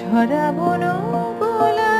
ঝরা বন গোলা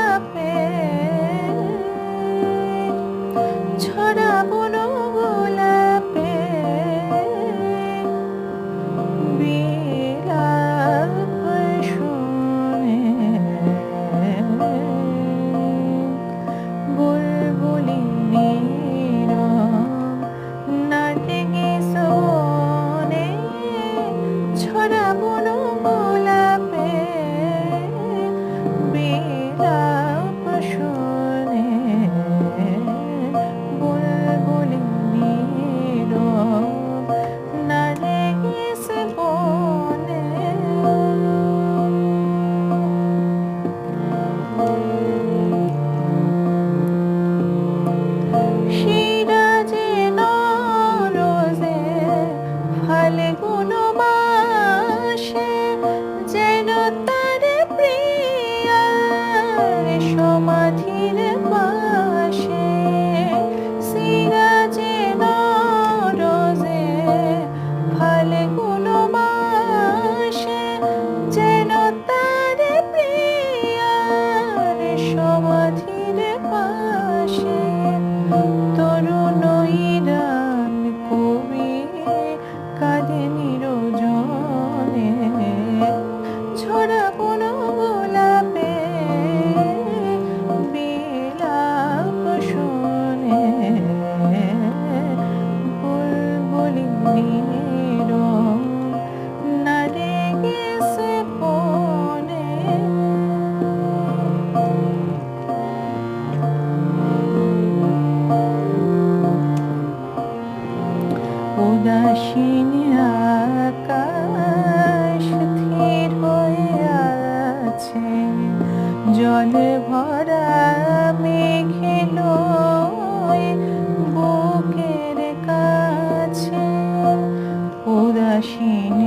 কঠিন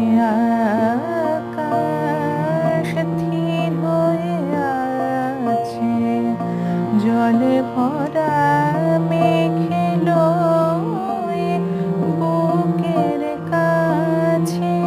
আকাশ থির হয়ে আছে জলে ভরা মেঘেলো বুকের কাছে